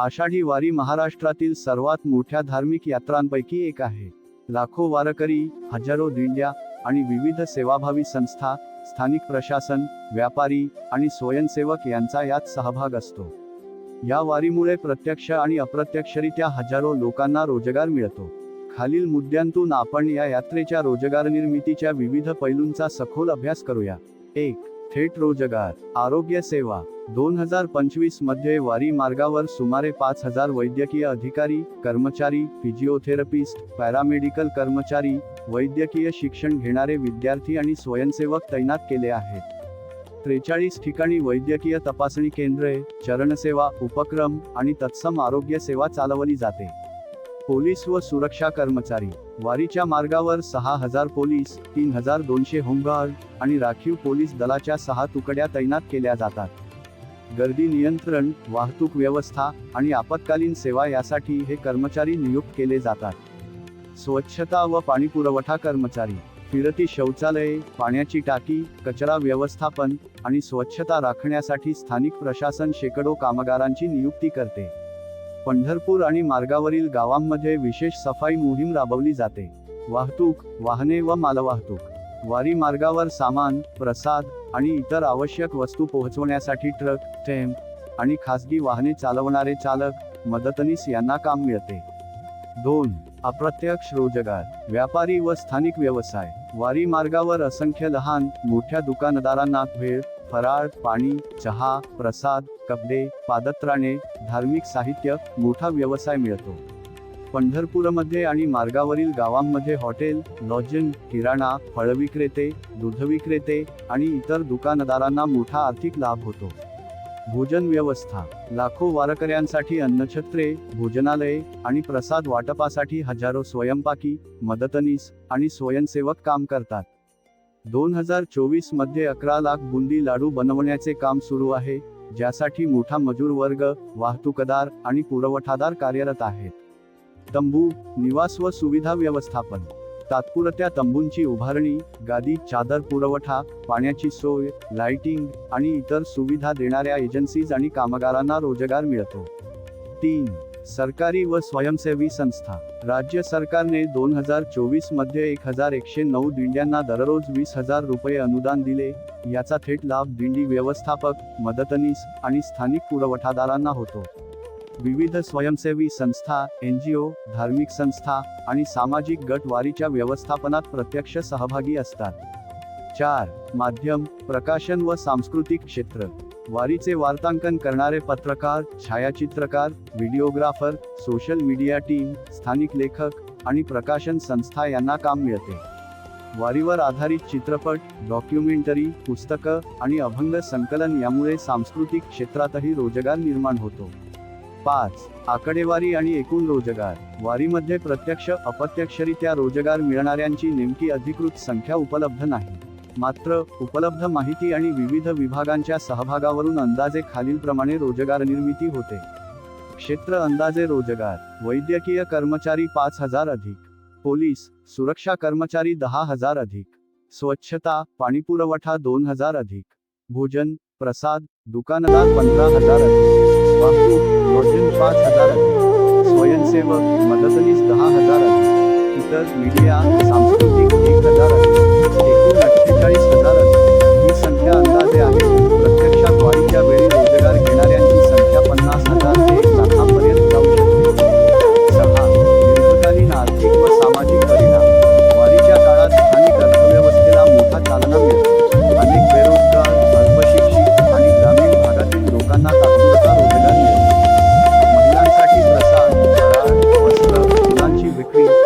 आषाढी वारी महाराष्ट्रातील सर्वात मोठ्या धार्मिक यात्रांपैकी एक आहे. लाखो वारकरी हजारो दिंड्या आणि विविध सेवाभावी संस्था स्थानिक प्रशासन व्यापारी आणि स्वयंसेवक यांचा यात सहभाग असतो. या वारीमुळे प्रत्यक्ष आणि अप्रत्यक्षरित्या हजारो लोकांना रोजगार मिळतो. खालील मुद्द्यांतून आपण या यात्रेच्या रोजगार निर्मितीच्या विविध पैलूंचा सखोल अभ्यास करूया. एक थेट रोजगार आरोग्य सेवा. दोन हजार पंचवीसमध्ये वारी मार्गावर सुमारे पाच हजार वैद्यकीय अधिकारी कर्मचारी फिजिओथेरपिस्ट पॅरामेडिकल कर्मचारी वैद्यकीय शिक्षण घेणारे विद्यार्थी आणि स्वयंसेवक तैनात केले आहेत. त्रेचाळीस ठिकाणी वैद्यकीय तपासणी केंद्रे चरणसेवा उपक्रम आणि तत्सम आरोग्य सेवा चालवली जाते. पोलीस व सुरक्षा कर्मचारी. वारीच्या मार्गावर सहा हजार पोलीस तीन हजार दोनशे होमगार्ड आणि राखीव पोलीस दलाच्या सहा तुकड्या तैनात केल्या जातात. गर्दी नियंत्रण वाहतूक व्यवस्था आणि आपत्कालीन सेवा यासाठी हे कर्मचारी नियुक्त केले जातात. स्वच्छता व पाणीपुरवठा कर्मचारी फिरती शौचालये पाण्याची टाकी कचरा व्यवस्थापन आणि स्वच्छता राखण्यासाठी स्थानिक प्रशासन शेकडो कामगारांची नियुक्ती करते. पंढरपूर आणि मार्गावरील गावांमध्ये विशेष सफाई मोहीम राबवली जाते. वाहतूक वाहने व मालवाहतूक. वारी मार्गावर सामान प्रसाद आणि इतर आवश्यक वस्तू पोहोचवण्यासाठी ट्रक टेम्प आणि खासगी वाहने चालवणारे चालक मदतनीस यांना काम मिळते. दोन अप्रत्यक्ष रोजगार व्यापारी व स्थानिक व्यवसाय. वारी मार्गावर असंख्य लहान मोठ्या दुकानदारांना भेळ फराळ पाणी चहा प्रसाद कपडे पादत्राणे धार्मिक साहित्य मोठा व्यवसाय मिळतो. पंढरपूरमध्ये आणि मार्गावरील गावांमध्ये हॉटेल लॉजिंग किराणा फळविक्रेते दूधविक्रेते आणि इतर दुकानदारांना मोठा आर्थिक लाभ होतो. भोजन व्यवस्था लाखो वारकऱ्यांसाठी अन्नछत्रे भोजनालये आणि प्रसाद वाटपासाठी हजारो स्वयंपाकी मदतनीस आणि स्वयंसेवक काम करतात. दोन हजार चोवीसमध्ये अकरा लाख बुंदी लाडू बनवण्याचे काम सुरू आहे ज्यासाठी मोठा मजूर वर्ग वाहतूकदार आणि पुरवठादार कार्यरत आहेत. तंबू निवास व सुविधा व्यवस्थापन. तात्पुरत्या तंबूंची उभारणी गादी चादर पुरवठा पाण्याची सोय लाइटिंग आणि इतर सुविधा देणाऱ्या एजन्सीज आणि कामगारांना रोजगार मिळतो. तीन सरकारी व स्वयंसेवी संस्था. राज्य सरकारने दोन हजार चोवीसमध्ये एक हजार एकशे नऊ दिंड्यांना दररोज वीस हजार रुपये अनुदान दिले. याचा थेट लाभ दिंडी व्यवस्थापक मदतनीस आणि स्थानिक पुरवठादारांना होतो. विविध स्वयंसेवी संस्था एन जी ओ धार्मिक संस्था आणि सामाजिक गटवारीच्या व्यवस्थापनात प्रत्यक्ष सहभागी असतात. चार माध्यम प्रकाशन व सांस्कृतिक क्षेत्र. वारीचे वार्तांकन करणारे पत्रकार छायाचित्रकार व्हिडिओग्राफर सोशल मीडिया टीम स्थानिक लेखक आणि प्रकाशन संस्था यांना काम मिळते. वारीवर आधारित चित्रपट डॉक्युमेंटरी पुस्तकं आणि अभंग संकलन यामुळे सांस्कृतिक क्षेत्रातही रोजगार निर्माण होतो. पाच आकडेवारी आणि एकूण रोजगार. वारीमध्ये प्रत्यक्ष अपत्यक्षरित्या रोजगार मिळणाऱ्यांची नेमकी अधिकृत संख्या उपलब्ध नाही. मात्र उपलब्ध माहिती आणि विविध विभागांच्या सहभागावरून अंदाजे खालीलप्रमाणे रोजगार निर्मिती होते. क्षेत्र अंदाजे रोजगार वैद्यकीय कर्मचारी पाच हजार अधिक. पोलीस सुरक्षा कर्मचारी दहा हजार अधिक. स्वच्छता पाणीपुरवठा दोन हजार अधिक. भोजन प्रसाद दुकानदार पंधरा हजार अधिक वाहतूक पाच हजार स्वयंसेवक मदतनीस दहा हजार इतर मीडिया between.